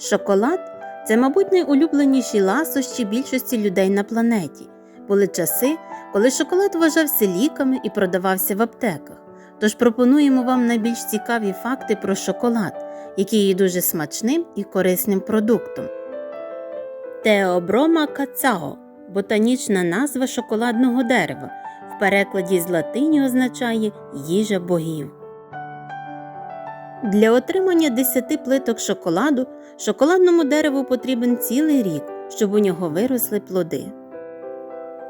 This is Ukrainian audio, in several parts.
Шоколад це, мабуть, найулюбленіші ласощі більшості людей на планеті. Були часи, коли шоколад вважався ліками і продавався в аптеках. Тож пропонуємо вам найбільш цікаві факти про шоколад, який є дуже смачним і корисним продуктом. Теоброма кацао ботанічна назва шоколадного дерева. В перекладі з латині означає їжа богів. Для отримання 10 плиток шоколаду шоколадному дереву потрібен цілий рік, щоб у нього виросли плоди.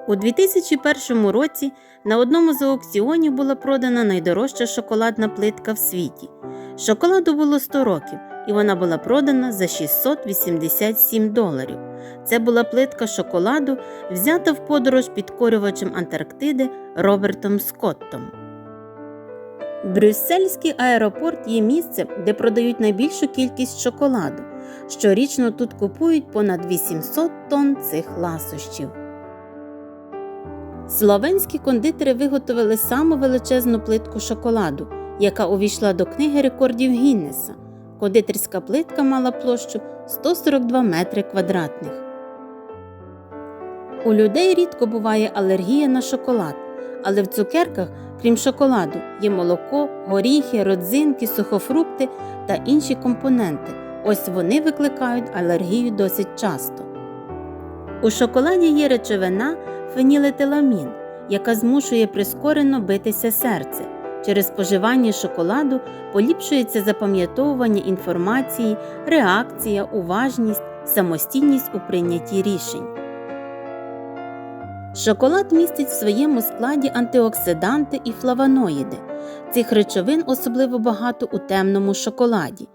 У 2001 році на одному з аукціонів була продана найдорожча шоколадна плитка в світі. Шоколаду було 100 років, і вона була продана за 687 доларів. Це була плитка шоколаду, взята в подорож підкорювачем Антарктиди Робертом Скоттом. Брюссельський аеропорт є місцем, де продають найбільшу кількість шоколаду. Щорічно тут купують понад 800 тонн цих ласощів. Словенські кондитери виготовили саму величезну плитку шоколаду, яка увійшла до книги рекордів Гіннеса. Кондитерська плитка мала площу 142 метри квадратних. У людей рідко буває алергія на шоколад, але в цукерках, крім шоколаду, є молоко, горіхи, родзинки, сухофрукти та інші компоненти. Ось вони викликають алергію досить часто. У шоколаді є речовина фенілетиламін, яка змушує прискорено битися серце. Через споживання шоколаду поліпшується запам'ятовування інформації, реакція, уважність, самостійність у прийнятті рішень. Шоколад містить в своєму складі антиоксиданти і флавоноїди. Цих речовин особливо багато у темному шоколаді.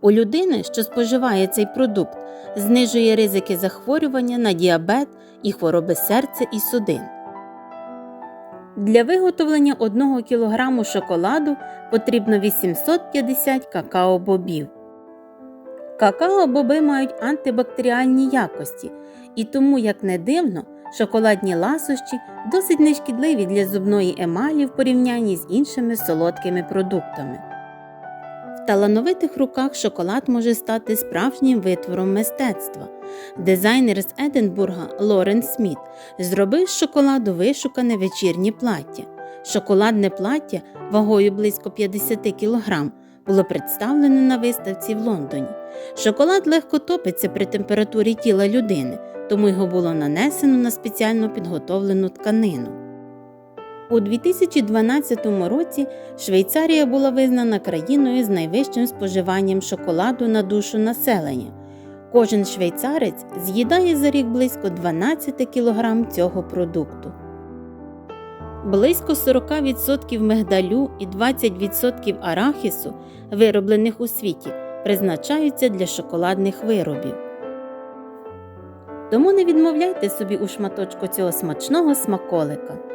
У людини, що споживає цей продукт, знижує ризики захворювання на діабет і хвороби серця і судин. Для виготовлення 1 кг шоколаду потрібно 850 какао-бобів. Какао-боби мають антибактеріальні якості, і тому, як не дивно, шоколадні ласощі досить нешкідливі для зубної емалі в порівнянні з іншими солодкими продуктами. В талановитих руках шоколад може стати справжнім витвором мистецтва. Дизайнер з Единбурга Лорен Сміт зробив з шоколаду вишукане вечірнє плаття. Шоколадне плаття вагою близько 50 кг було представлено на виставці в Лондоні. Шоколад легко топиться при температурі тіла людини, тому його було нанесено на спеціально підготовлену тканину. У 2012 році Швейцарія була визнана країною з найвищим споживанням шоколаду на душу населення. Кожен швейцарець з'їдає за рік близько 12 кг цього продукту. Близько 40% мигдалю і 20% арахісу, вироблених у світі, призначаються для шоколадних виробів. Тому не відмовляйте собі у шматочку цього смачного смаколика.